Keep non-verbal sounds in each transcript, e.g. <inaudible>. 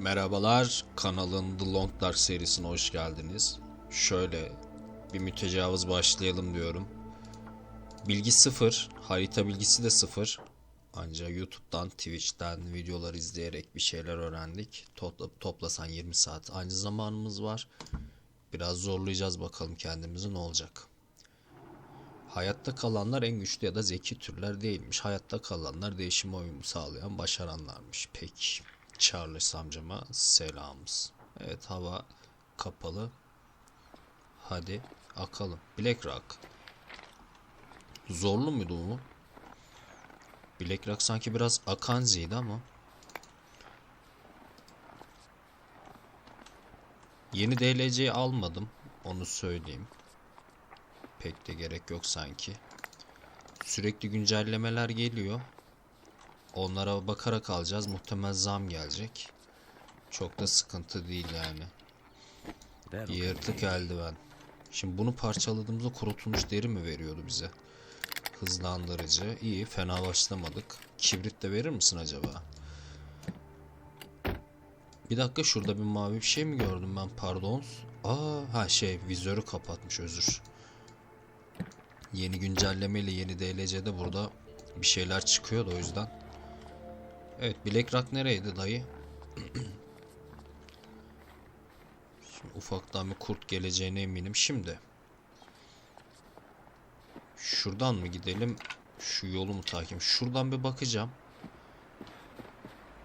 Merhabalar, kanalın The Long Dark serisine hoş geldiniz. Şöyle bir mütecavız başlayalım diyorum. Bilgi sıfır, harita bilgisi de sıfır. Ancak YouTube'dan, Twitch'ten videolar izleyerek bir şeyler öğrendik. Topla, toplasan 20 saat aynı zamanımız var. Biraz zorlayacağız bakalım kendimizi ne olacak. Hayatta kalanlar en güçlü ya da zeki türler değilmiş. Hayatta kalanlar değişime uyum sağlayan başaranlarmış. Peki. Charles amcama selamız. Evet hava kapalı. Hadi akalım. Black Rock. Zorlu muydu bu? Black Rock sanki biraz Akanzi'ydi ama. Yeni DLC'yi almadım. Onu söyleyeyim. Pek de gerek yok sanki. Sürekli güncellemeler geliyor. Onlara bakarak alacağız. Muhtemel zam gelecek. Çok da sıkıntı değil yani. Yırtık eldiven. Şimdi bunu parçaladığımızda kurutulmuş deri mi veriyordu bize? Hızlandırıcı. İyi fena başlamadık. Kibrit de verir misin acaba? Bir dakika şurada bir mavi bir şey mi gördüm ben pardon. Aa ha şey vizörü kapatmış özür. Yeni güncellemeyle yeni DLC'de burada bir şeyler çıkıyor da o yüzden. Evet Black Rock nereydi dayı? Şimdi ufaktan bir kurt geleceğine eminim. Şimdi şuradan mı gidelim? Şu yolu mu takip? Şuradan bir bakacağım.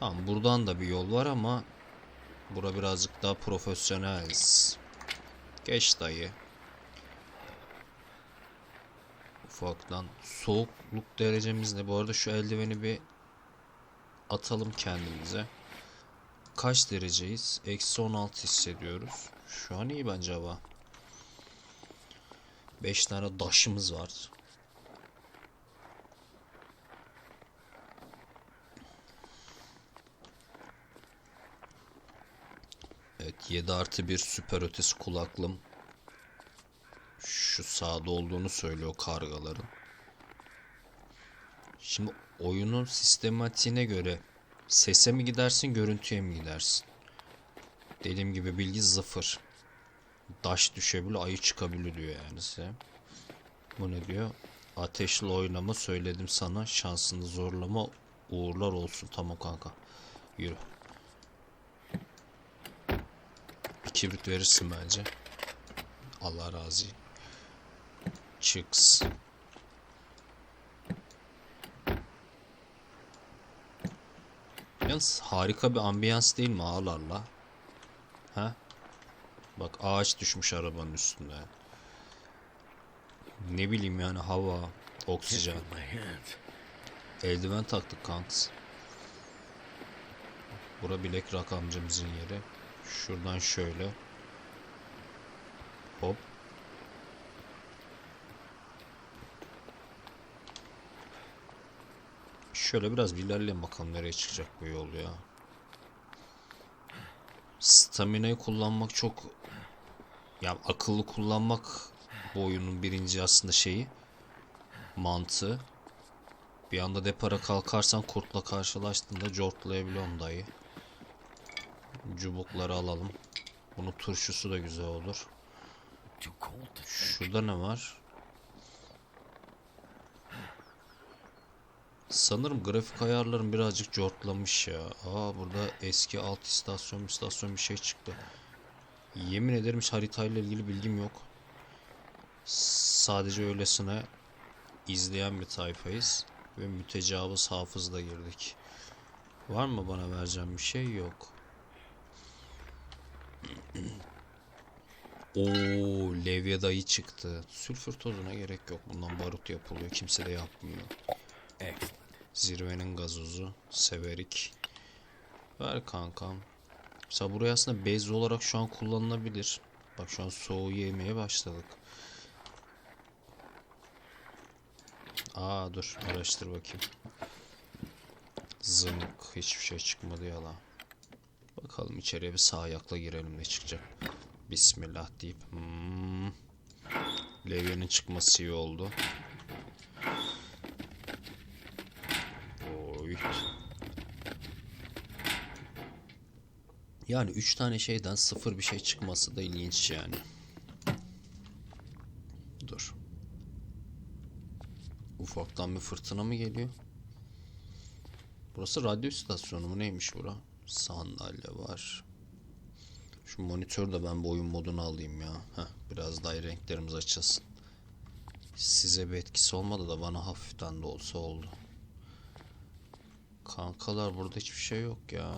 Tamam buradan da bir yol var ama bura birazcık daha profesyonel. Geç dayı. Ufaktan soğukluk derecemiz ne? Bu arada şu eldiveni bir atalım kendimize. Kaç dereceyiz? Eksi 16 hissediyoruz. Şu an iyi bence hava. 5 tane daşımız var. Evet 7 artı 1 süper ötesi kulaklım. Şu sağda olduğunu söylüyor kargaların. Şimdi oyunun sistematiğine göre sese mi gidersin görüntüye mi gidersin? Dediğim gibi bilgi sıfır. Daş düşebilir ayı çıkabilir diyor yani size. Bu ne diyor? Ateşli oynama söyledim sana şansını zorlama uğurlar olsun tamam kanka. Yürü. Bir kibrit verirsin bence. Allah razı. Çıks. Yalnız harika bir ambiyans değil mi ağlarla? Ha? Bak ağaç düşmüş arabanın üstüne. Ne bileyim yani hava, oksijen. Eldiven taktık kanks. Bura bilek rak amcamızın yeri. Şuradan şöyle. Hop. Şöyle biraz bir ilerleyelim bakalım nereye çıkacak bu yol ya. Stamina'yı kullanmak çok ya akıllı kullanmak bu oyunun birinci aslında şeyi mantığı. Bir anda depara kalkarsan kurtla karşılaştığında cortlayabiliyorsun dayı. Cubukları alalım. Bunun turşusu da güzel olur. Şurada ne var? Sanırım grafik ayarlarım birazcık cortlamış ya. Aa burada eski alt istasyon istasyon bir şey çıktı. Yemin ederim hiç haritayla ilgili bilgim yok. Sadece öylesine izleyen bir tayfayız. Ve mütecavız hafızla girdik. Var mı bana vereceğim bir şey? Yok. <clears throat> Oo, levye dayı çıktı. Sülfür tozuna gerek yok. Bundan barut yapılıyor. Kimse de yapmıyor. Zirvenin gazozu. Severik. Ver kankam. Mesela buraya aslında base olarak şu an kullanılabilir. Bak şu an soğuğu yemeye başladık. Aa dur araştır bakayım. Zınk hiçbir şey çıkmadı yala. Bakalım içeriye bir sağ ayakla girelim ne çıkacak. Bismillah deyip. Hmm. Levyenin çıkması iyi oldu. Oy. Yani 3 tane şeyden sıfır bir şey çıkması da ilginç yani. Dur. Ufaktan bir fırtına mı geliyor? Burası radyo istasyonu mu neymiş bura? Sandalye var. Şu monitör de ben bu oyun modunu alayım ya. Heh, biraz daha renklerimiz açılsın. Size bir etkisi olmadı da bana hafiften de olsa oldu. Kankalar burada hiçbir şey yok ya.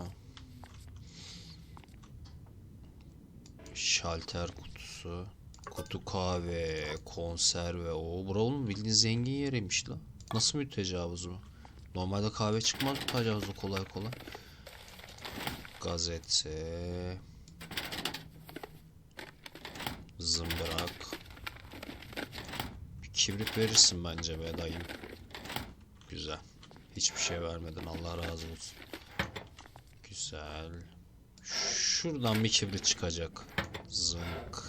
Şalter kutusu. Kutu kahve, konserve. O buranın bildiğin zengin yeriymiş la. Nasıl mütecavüz bu? Normalde kahve çıkmaz mütecavüzü kolay kolay. Gazete. Zımbırak. Bir kibrit verirsin bence be dayım. Güzel. Hiçbir şey vermedin Allah razı olsun. Güzel. Şuradan bir kibrit çıkacak. Zınk.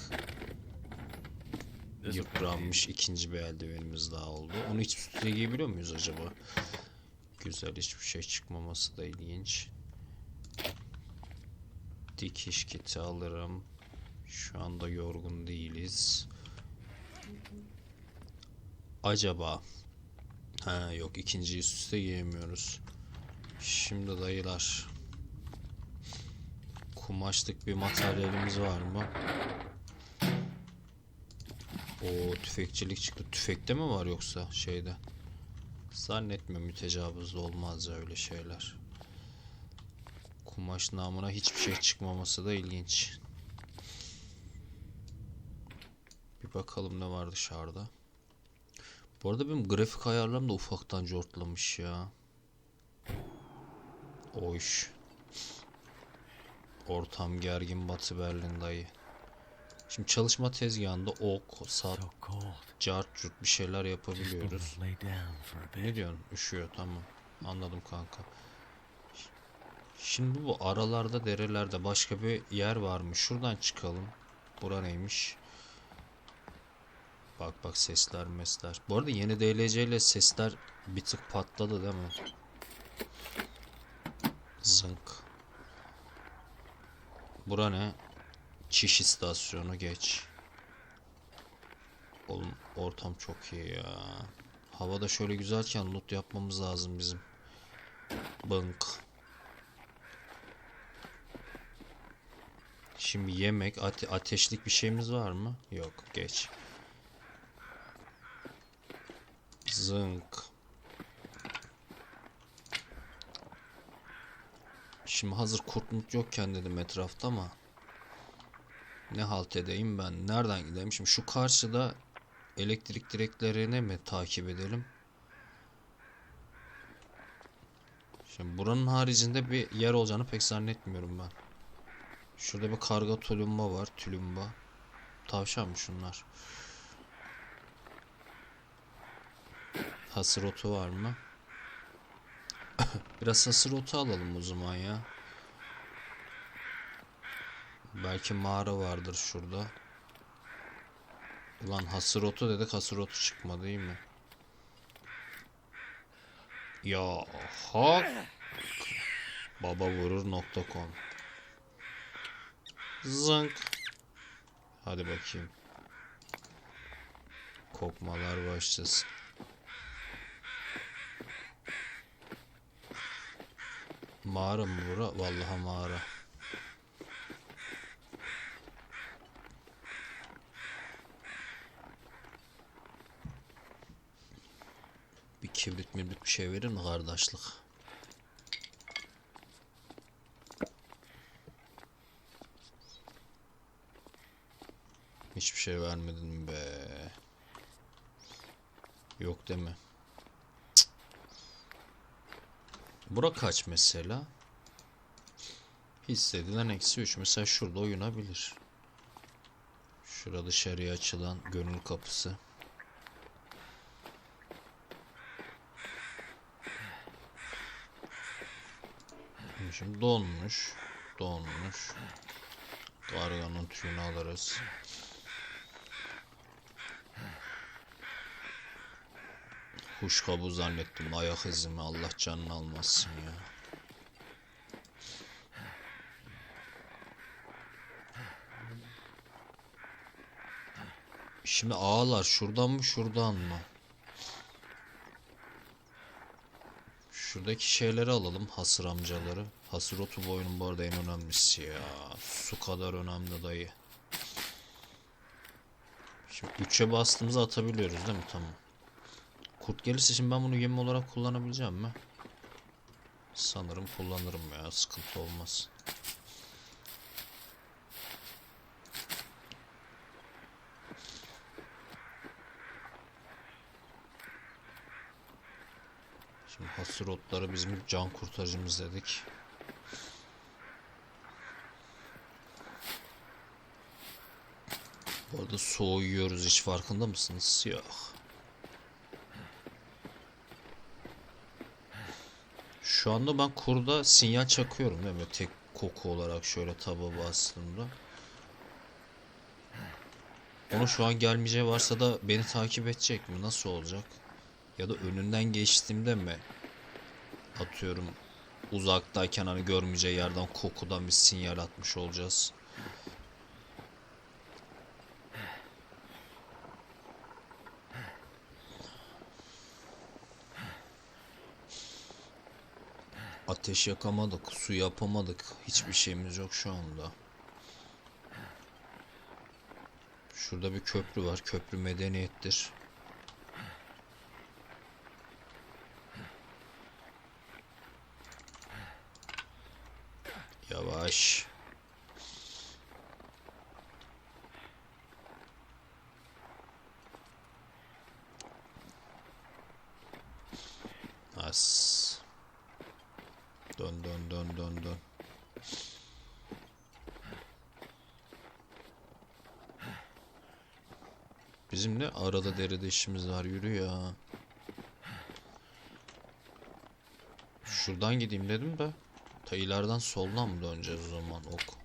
Yıpranmış ikinci bir eldivenimiz daha oldu. Onu hiç üstüne giyebiliyor muyuz acaba? Güzel hiçbir şey çıkmaması da ilginç. Dikiş kiti alırım. Şu anda yorgun değiliz. Acaba Ha yok ikinciyi üst üste giyemiyoruz. Şimdi dayılar. Kumaşlık bir materyalimiz var mı? O tüfekçilik çıktı. Tüfekte mi var yoksa şeyde? Zannetmiyorum mütecavüzde olmaz ya öyle şeyler. Kumaş namına hiçbir şey çıkmaması da ilginç. Bir bakalım ne var dışarıda. Bu arada benim grafik ayarlarım da ufaktan cortlamış ya. Oyş. Ortam gergin Batı Berlin dayı. Şimdi çalışma tezgahında ok, cold. cart, curt bir şeyler yapabiliyoruz. Ne diyorsun? Üşüyor tamam. Anladım kanka. Şimdi bu aralarda derelerde başka bir yer var mı? Şuradan çıkalım. Bura neymiş? Bak bak sesler mesler. Bu arada yeni DLC ile sesler bir tık patladı değil mi? Zınk. Bura ne? Çiş istasyonu geç. Oğlum ortam çok iyi ya. Havada şöyle güzelken loot yapmamız lazım bizim. Bınk. Şimdi yemek, ate- ateşlik bir şeyimiz var mı? Yok, geç. Zınk. Şimdi hazır kurt mut yokken dedim etrafta ama ne halt edeyim ben? Nereden gideyim? Şimdi şu karşıda elektrik direklerini mi takip edelim? Şimdi buranın haricinde bir yer olacağını pek zannetmiyorum ben. Şurada bir karga tulumba var. Tulumba. Tavşan mı şunlar? Hasır otu var mı? <laughs> Biraz hasır otu alalım o zaman ya. Belki mağara vardır şurada. Ulan hasır otu dedik hasır otu çıkmadı değil mi? Ya hak. Baba vurur.com Zınk. Hadi bakayım. Kokmalar başlasın. Mağara mı bura? Vallahi mağara. Bir kibrit mibrit bir şey verir mi kardeşlik? Hiçbir şey vermedin be. Yok deme. Bura kaç mesela? Hissedilen eksi 3. Mesela şurada oynanabilir. Şurada dışarıya açılan gönül kapısı. Şimdi donmuş. Donmuş. Karganın tüyünü alırız. Huşkabu zannettim. Ayak izimi Allah canını almasın ya. Şimdi ağlar şuradan mı şuradan mı? Şuradaki şeyleri alalım. Hasır amcaları. Hasır otu boyunun bu arada en önemlisi ya. Su kadar önemli dayı. Şimdi 3'e bastığımızı atabiliyoruz değil mi? Tamam. Kurt gelirse şimdi ben bunu yem olarak kullanabileceğim mi? Sanırım kullanırım ya. Sıkıntı olmaz. Şimdi hasır otları bizim can kurtarıcımız dedik. Bu arada soğuyoruz hiç farkında mısınız? Yok. Şu anda ben kurda sinyal çakıyorum değil mi? Tek koku olarak şöyle taba bastığımda. Onu şu an gelmeyeceği varsa da beni takip edecek mi? Nasıl olacak? Ya da önünden geçtiğimde mi? Atıyorum uzaktayken hani görmeyeceği yerden kokudan bir sinyal atmış olacağız. Ateş yakamadık, su yapamadık. Hiçbir şeyimiz yok şu anda. Şurada bir köprü var. Köprü medeniyettir. Yavaş. As. Bizim ne arada derede işimiz var yürü ya. Şuradan gideyim dedim de. Ta soldan mı döneceğiz o zaman ok.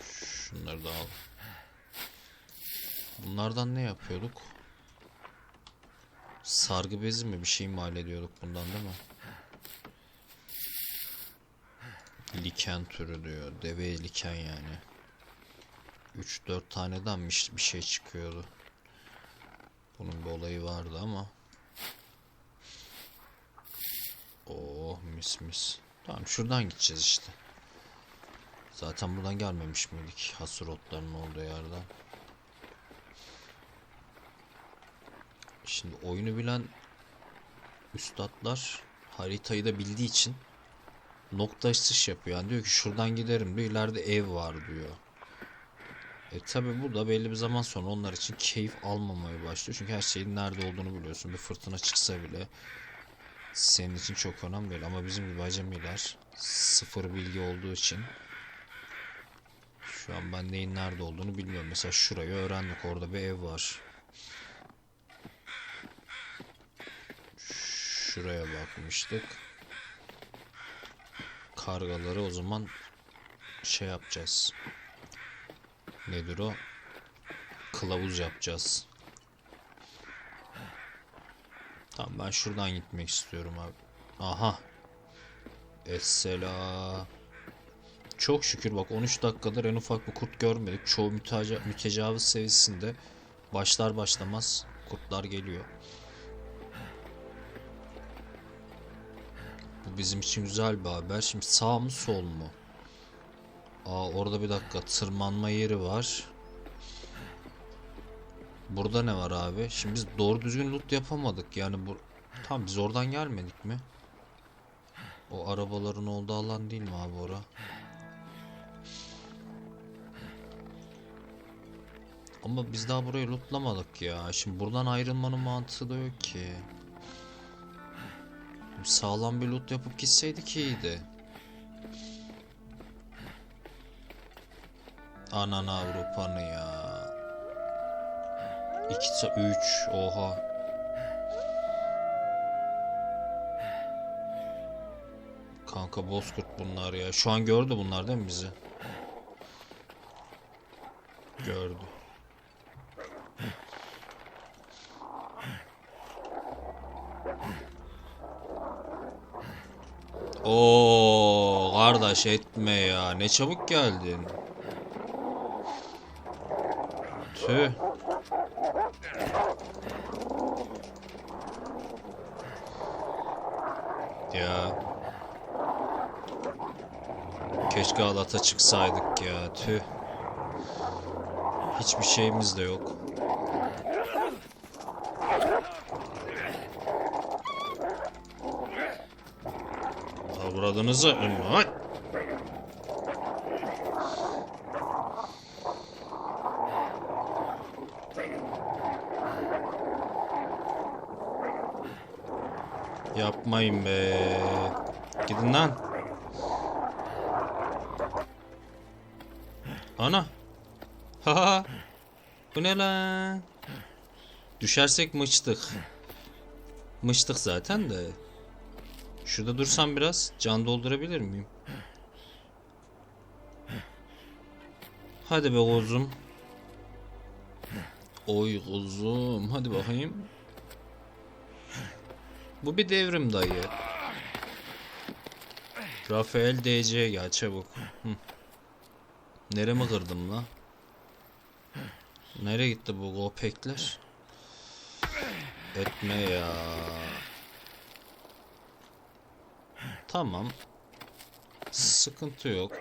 Şunları da al. Bunlardan ne yapıyorduk? Sargı bezi mi bir şey mal ediyorduk bundan değil mi? Liken türü diyor. Deve liken yani. 3-4 taneden bir şey çıkıyordu. Bunun bir olayı vardı ama. Oh mis mis. Tamam şuradan gideceğiz işte. Zaten buradan gelmemiş miydik? Hasır otlarının olduğu yerden. Şimdi oyunu bilen üstadlar haritayı da bildiği için nokta atış yapıyor. Yani diyor ki şuradan giderim diyor. ileride ev var diyor. E tabi bu da belli bir zaman sonra onlar için keyif almamaya başlıyor. Çünkü her şeyin nerede olduğunu biliyorsun. Bir fırtına çıksa bile senin için çok önemli değil. Ama bizim gibi acemiler sıfır bilgi olduğu için şu an ben neyin nerede olduğunu bilmiyorum. Mesela şurayı öğrendik. Orada bir ev var. Şuraya bakmıştık. Kargaları o zaman şey yapacağız. Nedir o? Kılavuz yapacağız. Tamam ben şuradan gitmek istiyorum abi. Aha. Essela. Çok şükür bak 13 dakikadır en ufak bir kurt görmedik. Çoğu müteca mütecavız seviyesinde başlar başlamaz kurtlar geliyor. Bu bizim için güzel bir haber. Şimdi sağ mı sol mu? Aa orada bir dakika tırmanma yeri var. Burada ne var abi? Şimdi biz doğru düzgün loot yapamadık. Yani bu tam biz oradan gelmedik mi? O arabaların olduğu alan değil mi abi ora? Ama biz daha burayı lootlamadık ya. Şimdi buradan ayrılmanın mantığı da yok ki. Sağlam bir loot yapıp gitseydik iyiydi. Anan Avrupa'nı ya. 2 3 oha. Kanka bozkurt bunlar ya. Şu an gördü bunlar değil mi bizi? Gördü. Oo kardeş etme ya. Ne çabuk geldin. Tüh. Ya. Keşke alata çıksaydık ya. Tüh. Hiçbir şeyimiz de yok. Avradınızı Ay! Yapmayın be. Gidin lan. Ana. Ha. Bu ne lan? Düşersek mıçtık. Mıçtık zaten de. Şurada dursam biraz can doldurabilir miyim? Hadi be kuzum. Oy kuzum. Hadi bakayım. Bu bir devrim dayı. Rafael DC gel çabuk. Hı. Nereme kırdım la? Nereye gitti bu gopekler? Etme ya. Tamam. Sıkıntı yok.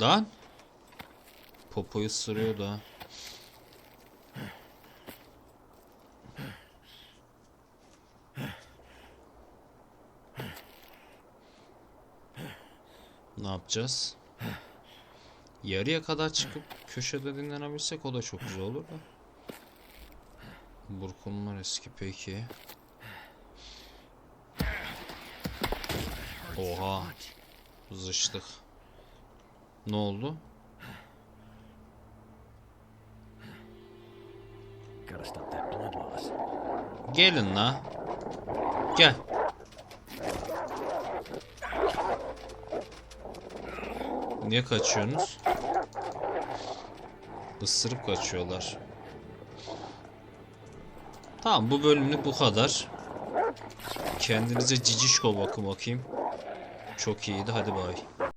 Lan. Popoyu ısırıyor da. Ne yapacağız? Yarıya kadar çıkıp köşede dinlenebilsek o da çok güzel olur da. Burkunlar eski peki. Oha. Zıştık. Ne oldu? Gelin la. Gel. Niye kaçıyorsunuz? Isırıp kaçıyorlar. Tamam bu bölümlük bu kadar. Kendinize cicişko bakın bakayım. Çok iyiydi hadi bay.